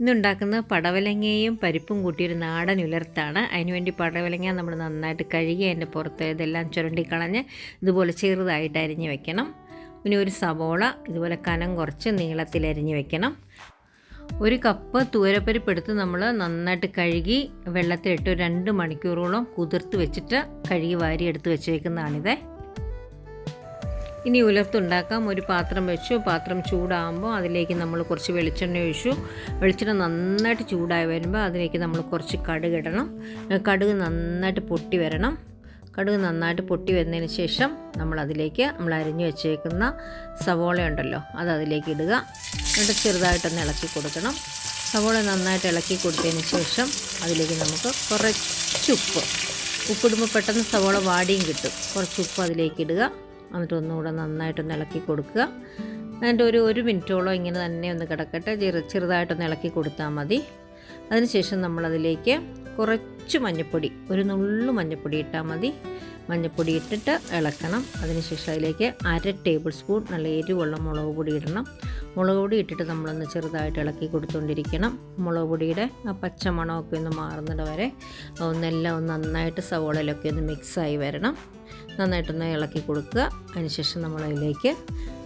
ഇന്നുണ്ടാക്കുന്ന പടവലങ്ങയും പരിപ്പും കൂട്ടിയൊരു നാടൻ ഉലർത്താണ്. അതിനുവേണ്ടി പടവലങ്ങ നമ്മൾ നന്നായിട്ട് കഴുകി അതിന്റെ പുറത്ത് ഇതെല്ലാം ചുരണ്ടിക്കളഞ്ഞ് ഇതുപോലെ ചെറുതായിട്ട് അരിഞ്ഞ് വെക്കണം. പിന്നെ ഒരു സവോള ഇതുപോലെ കനം കുറച്ച് നീളത്തിൽ അരിഞ്ഞ് വെക്കണം. ഒരു കപ്പ് തൂരപ്പരിപ്പ് എടുത്ത് നമ്മൾ നന്നായിട്ട് കഴുകി വെള്ളത്തിലിട്ട് രണ്ട് മണിക്കൂറോളം കുതിർത്ത് വെച്ചിട്ട് കഴുകി വാരി എടുത്ത് വെച്ചേക്കുന്നതാണിത്. ഇനി ഉലർത്തുണ്ടാക്കാം. ഒരു പാത്രം വെച്ചു. പാത്രം ചൂടാകുമ്പോൾ അതിലേക്ക് നമ്മൾ കുറച്ച് വെളിച്ചെണ്ണ ഒഴിച്ചു. വെളിച്ചെണ്ണ നന്നായിട്ട് ചൂടായി വരുമ്പോൾ അതിലേക്ക് നമ്മൾ കുറച്ച് കടുക് ഇടണം. കടുക് നന്നായിട്ട് പൊട്ടി വരണം. കടുക് നന്നായിട്ട് പൊട്ടി വന്നതിന് ശേഷം നമ്മൾ അതിലേക്ക് നമ്മൾ അരിഞ്ഞു വെച്ചേക്കുന്ന സവോള ഉണ്ടല്ലോ അത് അതിലേക്ക് ഇടുക. എന്നിട്ട് ചെറുതായിട്ടൊന്ന് ഇളക്കി കൊടുക്കണം. സവോള നന്നായിട്ട് ഇളക്കി കൊടുത്തതിന് ശേഷം അതിലേക്ക് നമുക്ക് കുറച്ച് ഉപ്പ്. ഉപ്പിടുമ്പോൾ പെട്ടെന്ന് സവോള വാടിയും കിട്ടും. കുറച്ച് ഉപ്പ് അതിലേക്ക് ഇടുക. എന്നിട്ട് ഒന്നുകൂടെ നന്നായിട്ടൊന്ന് ഇളക്കി കൊടുക്കുക. എന്നിട്ട് ഒരു ഒരു മിനിറ്റോളം ഇങ്ങനെ തന്നെ ഒന്ന് കിടക്കട്ടെ. ചെറു ചെറുതായിട്ടൊന്ന് ഇളക്കി കൊടുത്താൽ മതി. അതിനുശേഷം നമ്മളതിലേക്ക് കുറച്ച് മഞ്ഞൾപ്പൊടി ഒരു നുള്ളു മഞ്ഞൾപ്പൊടി ഇട്ടാൽ മതി. മഞ്ഞൾപ്പൊടി ഇട്ടിട്ട് ഇളക്കണം. അതിനുശേഷം അതിലേക്ക് അര ടേബിൾ സ്പൂൺ നല്ല എരിവുള്ള മുളക് പൊടി ഇടണം. മുളക് പൊടി ഇട്ടിട്ട് നമ്മളൊന്ന് ചെറുതായിട്ട് ഇളക്കി കൊടുത്തുകൊണ്ടിരിക്കണം മുളക് പൊടിയുടെ ആ പച്ച മണമൊക്കെ ഒന്ന് മാറുന്നത് വരെ ഒന്നെല്ലാം ഒന്ന് നന്നായിട്ട് സവോളയിലൊക്കെ ഒന്ന് മിക്സായി വരണം. നന്നായിട്ടൊന്ന് ഇളക്കി കൊടുക്കുക. അതിനുശേഷം നമ്മളതിലേക്ക്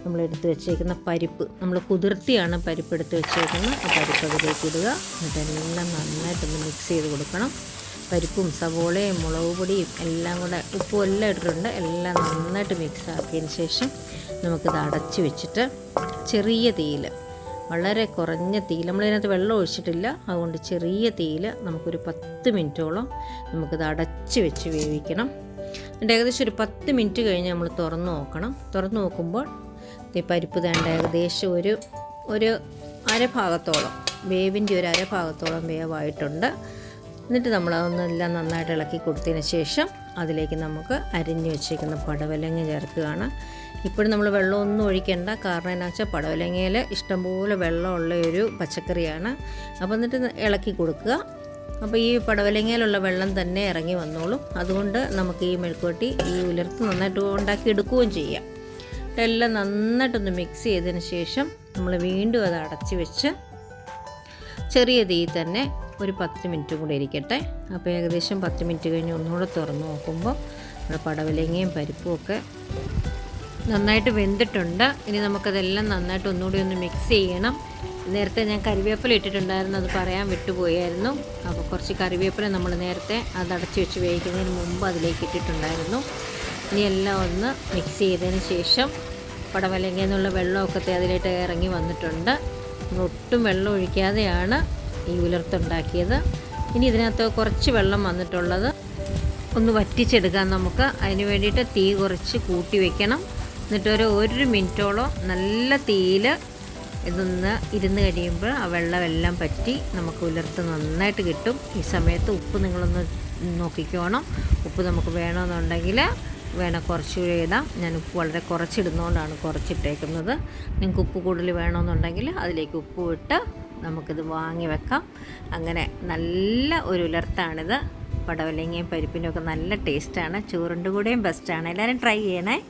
നമ്മൾ എടുത്ത് വെച്ചേക്കുന്ന പരിപ്പ് നമ്മൾ കുതിർത്തിയാണ് പരിപ്പ് എടുത്ത് വെച്ചേക്കുന്നത്. ആ പരിപ്പ് അതിലേക്ക് ഇടുക. എന്നിട്ടെല്ലാം നന്നായിട്ടൊന്ന് മിക്സ് ചെയ്ത് കൊടുക്കണം. പരിപ്പും സവോളയും മുളക് പൊടിയും എല്ലാം കൂടെ ഉപ്പും എല്ലാം ഇട്ടിട്ടുണ്ട്. എല്ലാം നന്നായിട്ട് മിക്സ് ആക്കിയതിന് ശേഷം നമുക്കിത് അടച്ച് വെച്ചിട്ട് ചെറിയ തീയിൽ വളരെ കുറഞ്ഞ തീയിൽ നമ്മളിതിനകത്ത് വെള്ളം ഒഴിച്ചിട്ടില്ല. അതുകൊണ്ട് ചെറിയ തീയിൽ നമുക്കൊരു പത്ത് മിനിറ്റോളം നമുക്കിത് അടച്ച് വെച്ച് വേവിക്കണം. എന്നിട്ട് ഏകദേശം ഒരു പത്ത് മിനിറ്റ് കഴിഞ്ഞ് നമ്മൾ തുറന്ന് നോക്കണം. തുറന്ന് നോക്കുമ്പോൾ ഈ പരിപ്പ് തേണ്ട ഏകദേശം ഒരു ഒരു അരഭാഗത്തോളം വേവിന്റെ ഒരു അരഭാഗത്തോളം വേവായിട്ടുണ്ട്. എന്നിട്ട് നമ്മളതൊന്നെല്ലാം നന്നായിട്ട് ഇളക്കി കൊടുത്തതിന് ശേഷം അതിലേക്ക് നമുക്ക് അരിഞ്ഞു വെച്ചിരിക്കുന്ന പടവലങ്ങ ചേർക്കുകയാണ്. ഇപ്പോഴും നമ്മൾ വെള്ളമൊന്നും ഒഴിക്കേണ്ട. കാരണം എന്നാ വെച്ചാൽ പടവലങ്ങയിൽ ഇഷ്ടംപോലെ വെള്ളമുള്ള ഒരു പച്ചക്കറിയാണ്. അപ്പോൾ എന്നിട്ട് ഇളക്കി കൊടുക്കുക. അപ്പോൾ ഈ പടവലങ്ങയിലുള്ള വെള്ളം തന്നെ ഇറങ്ങി വന്നോളും. അതുകൊണ്ട് നമുക്ക് ഈ മെഴുക്കുവട്ടി ഈ ഉലർത്ത് നന്നായിട്ട് ഉണ്ടാക്കി എടുക്കുകയും ചെയ്യാം. എല്ലാം നന്നായിട്ടൊന്ന് മിക്സ് ചെയ്തതിന് ശേഷം നമ്മൾ വീണ്ടും അത് അടച്ച് വെച്ച് ചെറിയ തീയിൽ തന്നെ ഒരു പത്ത് മിനിറ്റ് കൂടെ ഇരിക്കട്ടെ. അപ്പോൾ ഏകദേശം പത്ത് മിനിറ്റ് കഴിഞ്ഞ് ഒന്നുകൂടെ തുറന്ന് നോക്കുമ്പോൾ നമ്മുടെ പടവലങ്ങയും പരിപ്പും ഒക്കെ നന്നായിട്ട് വെന്തിട്ടുണ്ട്. ഇനി നമുക്കതെല്ലാം നന്നായിട്ട് ഒന്നുകൂടി ഒന്ന് മിക്സ് ചെയ്യണം. നേരത്തെ ഞാൻ കറിവേപ്പില ഇട്ടിട്ടുണ്ടായിരുന്നു അത് പറയാൻ വിട്ടുപോയായിരുന്നു. അപ്പോൾ കുറച്ച് കറിവേപ്പില നമ്മൾ നേരത്തെ അത് അടച്ചു വെച്ച് വേവിക്കുന്നതിന് മുമ്പ് അതിലേക്ക് ഇട്ടിട്ടുണ്ടായിരുന്നു. ഇനി എല്ലാം ഒന്ന് മിക്സ് ചെയ്തതിന് ശേഷം പടവലങ്ങ എന്നുള്ള വെള്ളമൊക്കെ അതിലേക്ക് ഇറങ്ങി വന്നിട്ടുണ്ട്. ഒട്ടും വെള്ളം ഒഴിക്കാതെയാണ് ഈ ഉലർത്തുണ്ടാക്കിയത്. ഇനി ഇതിനകത്ത് കുറച്ച് വെള്ളം വന്നിട്ടുള്ളത് ഒന്ന് വറ്റിച്ചെടുക്കാൻ നമുക്ക്. അതിന് വേണ്ടിയിട്ട് തീ കുറച്ച് കൂട്ടി വെക്കണം. എന്നിട്ട് ഒരു ഒരു മിനിറ്റോളം നല്ല തീയിൽ ഇതൊന്ന് ഇരുന്ന് കഴിയുമ്പോൾ ആ വെള്ളമെല്ലാം പറ്റി നമുക്ക് ഉലർത്ത് നന്നായിട്ട് കിട്ടും. ഈ സമയത്ത് ഉപ്പ് നിങ്ങളൊന്ന് നോക്കിക്കോണം. ഉപ്പ് നമുക്ക് വേണമെന്നുണ്ടെങ്കിൽ വേണം കുറച്ചുകൂടി എഴുതാം. ഞാൻ ഉപ്പ് വളരെ കുറച്ചിടുന്നതുകൊണ്ടാണ് കുറച്ചിട്ടേക്കുന്നത്. നിങ്ങൾക്ക് ഉപ്പ് കൂടുതൽ വേണമെന്നുണ്ടെങ്കിൽ അതിലേക്ക് ഉപ്പ് ഇട്ട് നമുക്കിത് വാങ്ങി വെക്കാം. അങ്ങനെ നല്ല ഒരു ഉലർത്താണിത്. പടവലങ്ങയും പരിപ്പിനും ഒക്കെ നല്ല ടേസ്റ്റാണ്. ചോറിന്റെ കൂടെയും ബെസ്റ്റാണ് എല്ലാവരും ട്രൈ ചെയ്യണേ.